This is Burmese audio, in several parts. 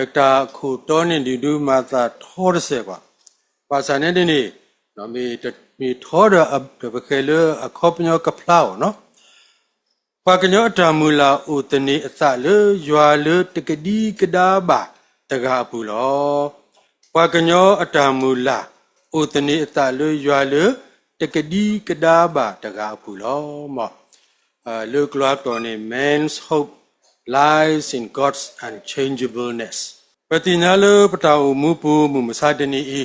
ekta khu toni di du ma ta thor se kwa pa sa ne de ni no mi mi thor da de ba ke le a khop nyo ka plau no ပကညောတမူလာဥတနေအစလေရွာလေတကတိကဒါပါတကားပူလောပကညောအတမူလာဥတနေအစလေရွာလေတကတိကဒါပါတကားပူလောမောအာလေကလာတော်နေ man's hope lies in god's unchangeableness ပတိညာလေပတောင်မူပူမူမစာတနီဤ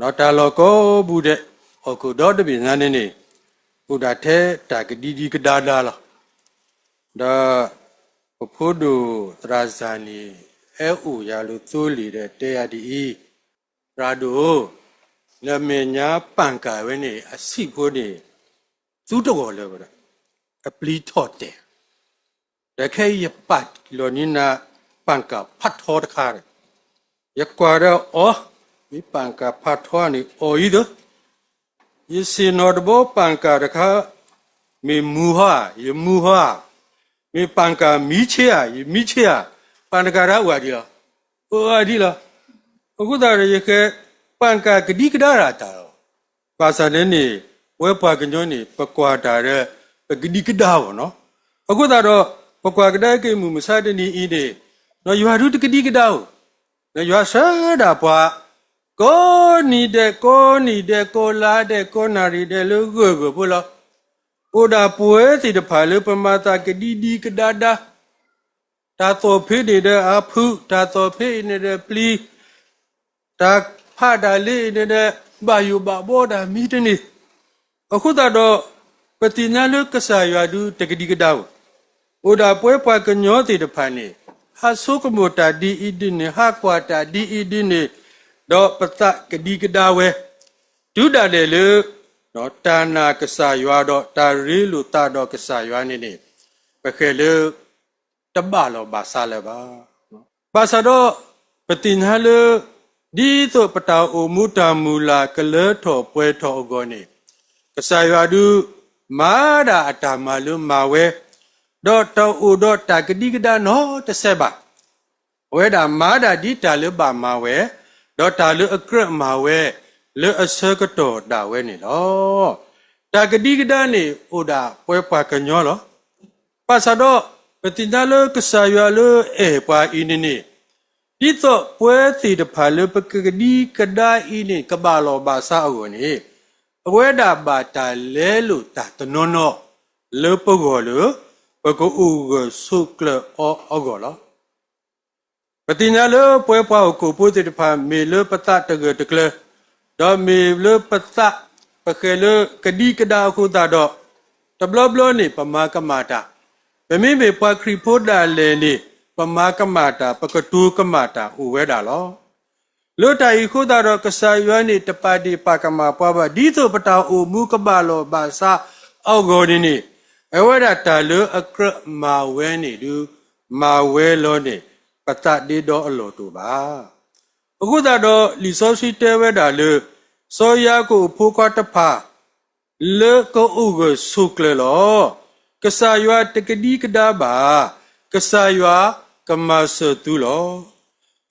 နော်တာလောကောဘူးတဲ့ဟောကုတော်တပိညာနေနေဘုရားထဲတာကတိဒီကဒါဒါလာဒါဖို့ဒုသရဇာနီအဲဥရလို့သိုးလီတဲ့တရားဒီရာဒိုလမေညာပန်ကာဝဲနေအစိဖို့နေသူတော်လဲဗျာ အပလီထော့တဲ့တခဲရပတ်လောနိနာပန်ကာဖတ်ထောတခါရကွာတော့အော်ဒီပန်ကာဖတ်ထောနေအော်ဤတော့ ye se no de bo panka de kha me mu ha ye mu ha me panka mi che ya ye mi che ya pan ka ra wa di la o wa di la အခုဒါရခေပန်ကာဂတိကဒါရာတာပါစာနေနေဝဲပွားကညွန်းနေပကွာတာတဲ့ပဂတိကဒါဘောနော်အခုဒါတော့ ပကွာကဒါကေမှုမစတနီဤနေနော်ယူဟာရုတဂတိကဒါဟုတ်နော်ယူဟာဆာဒါပွားကိုနီတဲ့ကိုနီတဲ့ကိုလာတဲ့ကိုနာရီတဲ့လူကိုကိုဘလို့ဥဒါပွဲစီတဖာလူပမတာကတိဒီကဒါဒါတာတော်ဖေးတဲ့အဖုတာတော်ဖေးနေတဲ့ပလီတာဖာဒါလေးနေတဲ့ဘာယူဘာဘောဒါမီတနေအခုတော့ပတိညာလူကဆာရွာဒူတကတိကဒါ ဥဒါပွဲပွားကညောစီတဖာနေဟာဆုကမိုတာဒီအီဒီနေဟာကွာတာဒီအီဒီနေတော့ပတကတိကဒါဝဲဒုတာလေလေတော့တာနာကဆာရွာတော့တာရီလူတာတော့ကဆာရွာနေနေပခဲလေတဘလောဘာဆာလေပါပါဆာတော့ပတိညာလေဒီသို့ပတောအမူတာမူလာကလေထောပွဲထောအကောနေကဆာရွာဒုမာဒာအတာမလူမာဝဲ တော့တောဥတော့တာကတိကဒါနော်တစ်ဆက်ပါဝဲတာမာဒာဒီတာလေပါမာဝဲတော့တာလူအကရမှာဝဲလူအစကတော်တာဝဲနေလောတာဂတိကဒနေအိုဒါပွဲပွားကညောလောပါစတော့ပတိနာလကဆာယလအေပွားအင်းနေဒီတော့ပွဲစီတဖာလပကဂတိကဒါအင်းနေကဘာလောဘာစာအဝနေအဝဲတာပါတာလဲလို့တာတနောနောလေပကောလ ပကောဥကဆုကလအောအောကောလောပတိညာလပွဲပွားကိုပိုးတဲ့တဖာမေလပတတကတကလတော့မေလပတပခဲလကဒီကဒါခုတာတော့တဘလဘလနေပမာကမာတာဗမေမေပွားခရီဖိုဒါလေနေပမာကမာတာ ပကတူကမာတာဥဝဲတာလောလွတ်တိုင်ခုတာတော့ကဆာရွမ်းနေတပါတိပါကမာပွားပါဒီသို့ပတောအိုမူကပလောဘာစာအောက်ဂေါ်ဒီနေ အဝဲတာတာလအကရမာဝဲနေလူမာဝဲလောနေပတတေတော့အလောတူပါအခုတော့လီဆိုစီတဲဝဲတာလေစောရကိုဖိုးခွားတဖာလေကိုဥကဆုကလေလောကဆာယွာတကတိကဒါပါကဆာယွာကမဆတူလော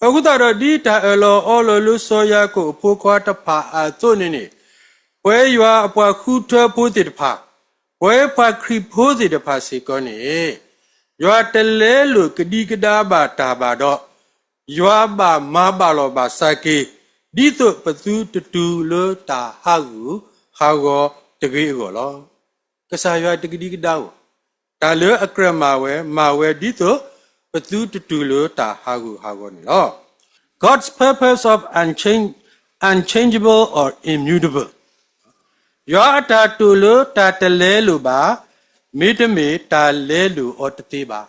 အခုတော့ဒီတာအလောအော်လောလူစောရကိုဖိုးခွားတဖာအသွနေနေဝဲယွာအပွားခူထွဲဖိုးတိတဖာ ဝဲဖာခရီဖိုးတိတဖာစီကောနေရွာတလဲလို့ကတိကဒါပါတာပါတော့ရွာပါမပါလောပါစကေဒီတုပသူတတူလို့တာဟာကူဟာကောတကေကိုလောကဆာရွာတကတိကဒါကိုဒါလေအကရမဝဲမဝဲဒီတုပသူတတူလို့တာဟာကူဟာကောနေလော God's purpose of unchange unchangeable or immutable ရွာတာတူလို့တာတလဲလို့ပါမိတမေတာလဲလူဩတတိပါ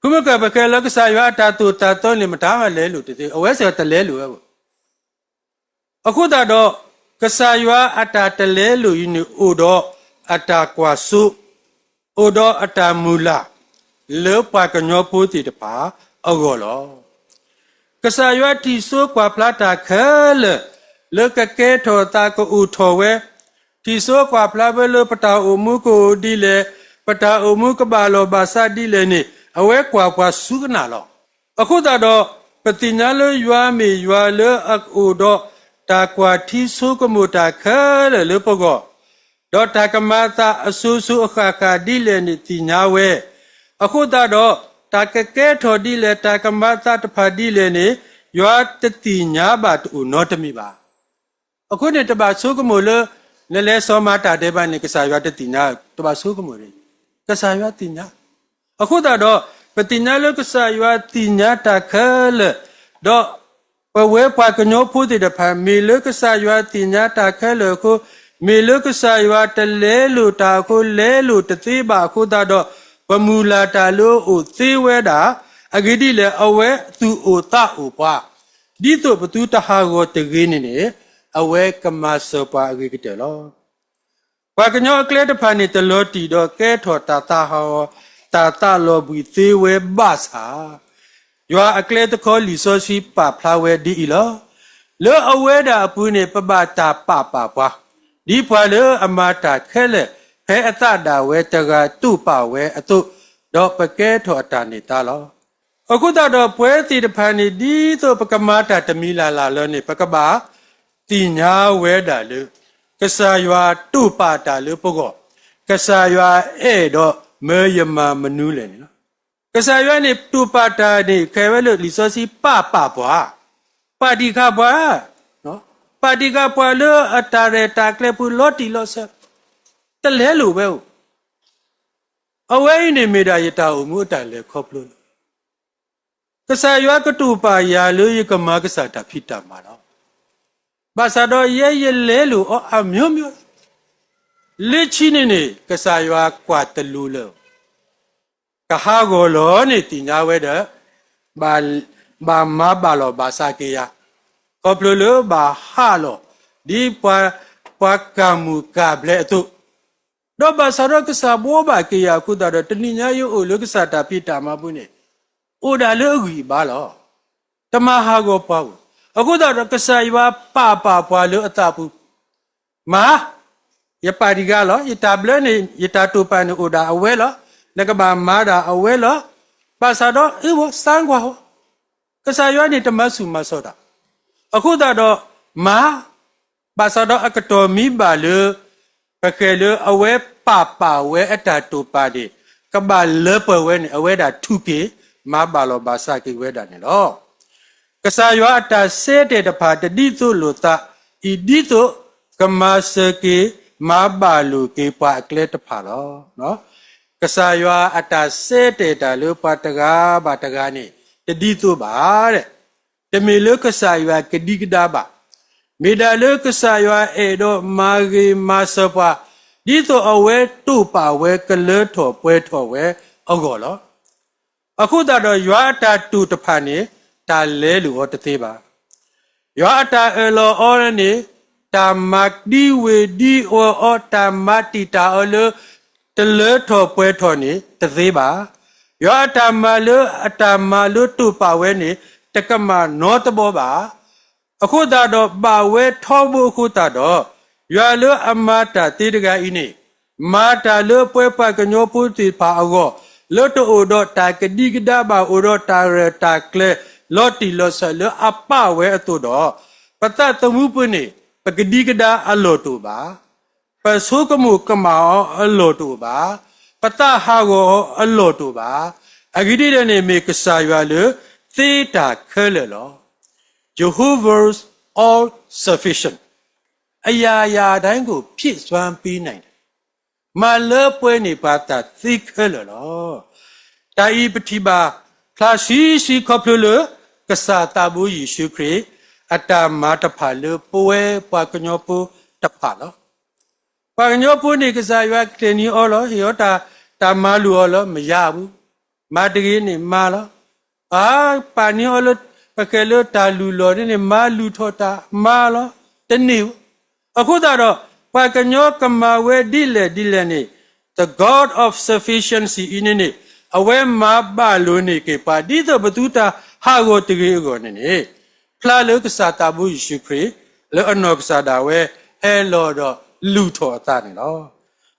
ခုမကပကလကဆာယတာတူတာတော့နေမတာမလဲလူတတိအဝဲဆယ်တလဲလူပဲအခုတော့ကဆာယအတာတလဲလူယင်းဥတော့အတာကွာစုဥတော့အတာမူလာလေပါကညောပိုးတိတပါအောကောလောကဆာယတီဆိုကွာပလာတာခဲလေ လေကကဲထောတာကိုဥထောဝဲတီဆိုကွာဖလာဘလပတာအမှုကိုဒီလေပတာအမှုကဘာလောဘာစာဒီလေနေအဝဲကွာကွာစုကနာလောအခုသာတော့ပတိညာလရွာမီရွာလအကူတော့တာကွာတီဆုကမူတာခဲလေလပကောတော့တာကမတာအဆူဆူအခါခါဒီလေနိတိညာဝဲအခုသာတော့တာကကဲထော်ဒီလေတာကမတာတဖာဒီလေနိရွာတတိညာပါတူနောတမိပါ အခုနေတပါဆုကမူလလဲလဲစောမတာတဲ့ပါနေကစားရွာတတိညာတပါဆုကမူလေကစားရွာတိညာအခုတတော့ပတိညာလကဆာယဝတိညာတခလတော့ပဝဲပွားကညောဖို့တဲ့ဖာမေလကဆာယဝတိညာတခလကိုမေလကဆာယဝတလဲလူတာကိုလဲလူတသေးပါခုတတော့ပမူလာတာလို့ဥသေးဝဲတာအဂိတိလေအဝဲသူဥတဥပွားဒီတော့ဘသူတဟာကိုတကြီးနေနေ အဝဲကမစပါအဂိကတဲ့လောဘာကညောကလေတဖာနေတလို့တီတော့ကဲထော်တာတာဟောတာတာလောဘီသေးဝဲဘတ်ဟာယွာအကလေတခေါ်လီဆိုစီပါဖလာဝဲဒီလောလောအဝဲတာအပူနေပပတာပပပွားဒီဖွာလောအမတာခဲလေဖဲအတတာဝဲတကတုပဝဲအတုတော့ပကဲထော်တာနေတာလောအခုတော့ပွဲတီတဖာနေဒီတော့ပကမာတာတမီလာလာလောနေပကပါ တိညာဝဲတာလို့ကဆာယွာတုပါတာလို့ပုဂ္ဂောကဆာယွာအဲ့တော့မေယမမနူးလေနော်ကဆာယွာနေတုပါတာနေခဲဝဲလို့လီစောစီပပဘွားပါတိခဘွားနော်ပါတိခဘွားလို့အတာရတာကလေပူလော်တီလော်ဆက်တလဲလို့ပဲအဝဲနေမိတာယတာအမှုအတလဲခေါပလို့ကဆာယွာကတုပါယာလို့ယကမကဆာတာဖိတာမှာတော့ ဘာသာတော့ရဲရဲလဲလို့အော်အမျိုးမျိုးလက်ချီနေနေကစားရွာကွာတလူလို့ကဟာကိုလောနေတင်ညာဝဲတဲ့ဘာဘာမဘာလောဘာစာကေယကောပလိုလိုဘာဟာလောဒီပွားပွားကမှုကဘလေတုတော့ဘာသာတော့ကစားဘောဘာကေယခုတော့တဏိညာယိုအိုလကစားတာပြတာမပုနေအိုဒါလေအဂီဘာလောတမဟာကိုပွားဘူး အခုတော့ကဆာယဝပပပွားလို့အတပူမာယပါဒီကလောယတာဘလနေယတာတူပန်အိုဒါအဝဲလောလကဘာမာဒါအဝဲလောပါစာတော့အေဝစန်းကွာဟောကဆာယဝနေတမဆူမဆောတာအခုတော့မာပါစာတော့အကတော်မီပါလေပခဲလေအဝဲပပဝဲအတာတူပါဒီကဘာလေပဝဲနေအဝဲတာထုကေမာပါလောဘာစာကေဝဲတာနေလော ကဆာယောအတာစေတဲ့တဖာတတိသုလိုတဤဒီသုကမစကေမဘာလူကေပါကလေတဖာလောနော်ကဆာယောအတာစေတဲ့တလူပတကားဘာတကားနေတတိသုပါတဲ့တမေလကဆာယောကတိကဒါပါမေဒါလကဆာယောအေတော့မာဂေမစပါဒီသုအဝဲတုပါဝဲကလေထော်ပွဲထော်ဝဲအောက်ကောလောအခုတော့ရွာတာတူတဖာနေ တာလဲလူဟောတသေးပါယောအတာအလောအောရနေတာမတ်ဒီဝေဒီအောအောတာမတိတာအလတလဲထော်ပွဲထော်နေတသေးပါယောအတာမလအတာမလတုပါဝဲနေတကမနောတဘောပါအခုသာတော့ပါဝဲထောဖို့အခုသာတော့ရွာလအမတာတေတကဤနေမာတာလပွဲပကညောပုတိပါအောလောတိုတော့တာကတိကဒဘာအိုတော့တာရတာကလေ လော်တီလော်ဆလအပဝဲအတုတော့ပတတမှုပွနေပကတိကဒအလောတူပါပဆုကမှုကမောအလောတူပါပတဟာကိုအလောတူပါအဂိတိတဲ့နေမေကဆာရွာလေသေတာခဲလေလော Jehovah's all sufficient အရာရာတိုင်းကိုဖြည့်စွမ်းပေးနိုင်တယ်မလပွဲနေပါတာသိခဲလေလောတာဤပတိပါဖလာရှိရှိခေါပလလ ကဆာတာဘူးယေရှုခရစ်အတ္တမတဖာလပွဲပွားကညောပူတဖာလောပွားကညောပူနေကဆာရွာကလနီအောလောဟေယောတာတာမလူအောလောမရဘူးမတကြီးနေမလောအာပါနီအောလောပကဲလောတာလူလောနေမလူထောတာမလောတနေအခုတော့ပွားကညောကမဝဲဒီလေဒီလေနေ the god of sufficiency in ne အဝဲမပါလို့နေကေပါဒီတော့ဘသူတာ ဟာကိုတကယ်ကိုနေနေဖလာလုကစားတာဘူးယေရှုခရစ်လောအနောကစားတာဝဲဟဲလောတော့လူထော်တာနေနော်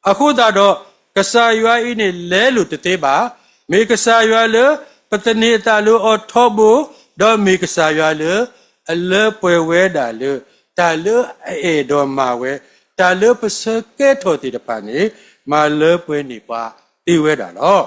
အခုတော့ကစားရွာဤနေလဲလို့တသေးပါမေကစားရွာလေပတနေတလူအထောဘူဒေါ်မီကစားရလေအလေပွဲဝဲတာလေတာလေအေဒေါ်မာဝဲတာလေပစကဲထော်တီတပါနေမာလေပွဲနေပါတီဝဲတာတော့